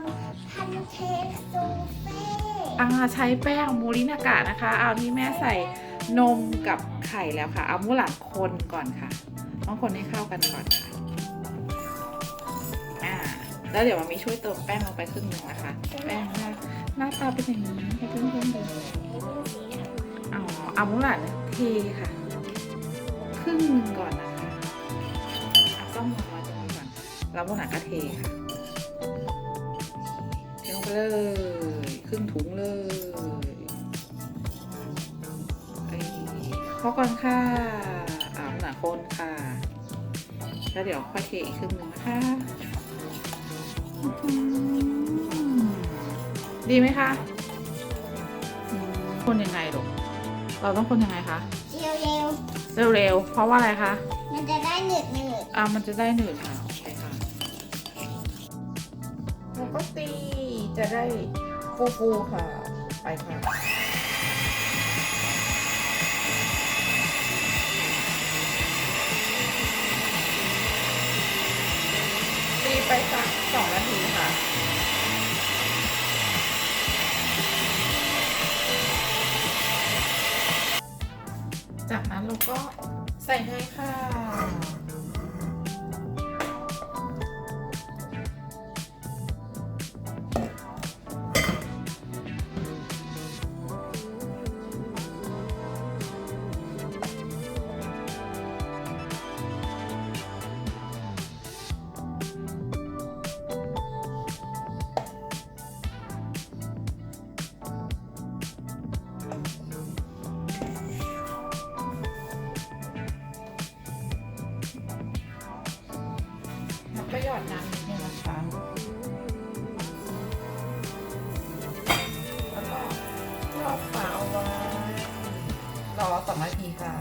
ำพันเค้กซูเฟ่อ่าใช้แป้งมูรินากะนะคะ เอาที่แม่ใส่นมกับไข่แล้วค่ะ เอามูหลานคนก่อนค่ะ ต้องคนให้เข้ากันก่อนค่ะ อ่า แล้วเดี๋ยวมามีช่วยเติมแป้งลงไปครึ่งหนึงนะคะ แป้งหน้าหน้าตาเป็นอย่างนี้ให้เพื่อนๆดูอ๋อเอามูหลานเทค่ะ ครึ่งหนึงก่อนนะคะเอาซ่อมลงมาตรงนี้ก่อน แล้วมูหลานก็เทค่ะ เทลงไปเลย ครึ่งถุงเลยเอ้ยพอก่อนค่ะอ่าหนาคนค่ะ แล้วเดี๋ยวค่อยเทอีกครึ่งหนึ่งนะคะอื้อหือดีไหมคะอืมคนยังไงลูกเราต้องคนยังไงคะเร็วเร็วๆเพราะว่าอะไรคะๆมันจะได้หนืดหนืดอ่ามันจะได้หนืดค่ะโอเคค่ะ แล้วก็ตีจะได้ฟูๆค่ะ ไปค่ะตีไปสักสองนาทีค่ะจากนั้นเราก็ใส่เนยค่ะ อดน้ำนิดนึงนะคะแล้วก็รอบฝาเอาไว้รอสองนาทีค่ะ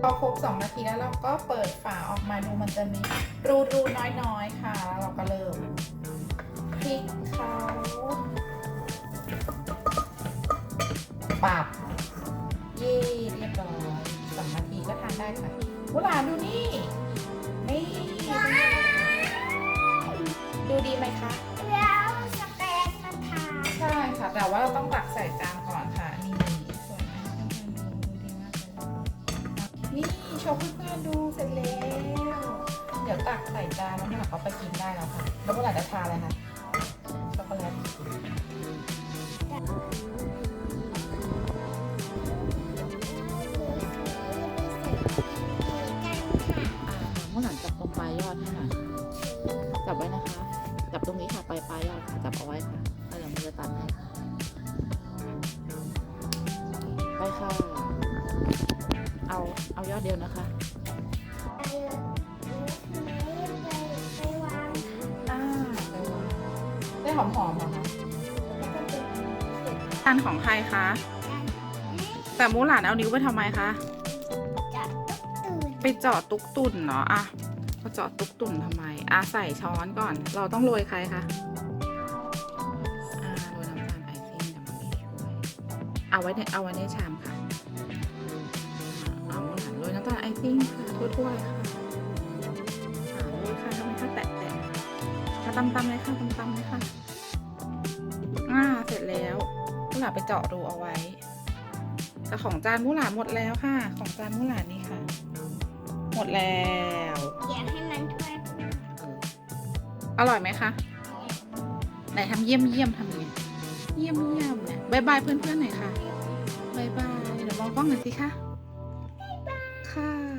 พอครบสองนาทีแล้วเราก็เปิดฝาออกมาดูมันจะมีรูรูๆน้อยๆค่ะ แล้วเราก็เริ่มพลิกเขาปรับเย่เรียบร้อยสองนาทีก็ทานได้ค่ะบุหลานดูนี่ นี่ ดูดีไหมคะ แล้วสเปซมาทาใช่ค่ะ แต่ว่าเราต้องตักใส่จานก่อนค่ะ นี่สวยไหมดูดีมากเลยนี่โชว์เพื่อนๆดูเสร็จแล้ว เดี๋ยวตักใส่จานแล้วเมื่อไหร่เขาไปกินได้แล้วค่ะ แล้วเมื่อไหร่จะทานอะไรคะ จะตันให้ค่ะไปค่ะ เอา เอายอดเดียวนะคะอ่าได้หอมหอมๆเหรอคะจานของใครคะ แต่มูหลานเอานิ้วไปทำไมคะ ไปเจาะตุกตุ่นเหรออะก็เจาะตุกตุ่นทำไมอะใส่ช้อนก่อน เราต้องโรยใครคะ เอาไว้ในเอาไว้ในชามค่ะอ่าเอามูหลานโรยน้ำตาลไอซิ่งค่ะทั่วๆเลยค่ะอ่าโรยค่ะทำไมคะแตะๆมาตำๆเลยค่ะตำๆเลยค่ะอ่าเสร็จแล้วมูหลานไปเจาะรูเอาไว้แต่ของจานมูหลานหมดแล้วค่ะ ของจานมูหลานนี่ค่ะ หมดแล้วอยากให้มันถ้วยเอออร่อยไหมคะไหนทำเยี่ยมเยี่ยมทำยังไงเยี่ยมเยี่ยมเนี่ยบายบายเพื่อนๆหน่อยค่ะบายบายเดี๋ยวมองกล้องหน่อยสิคะค่ะ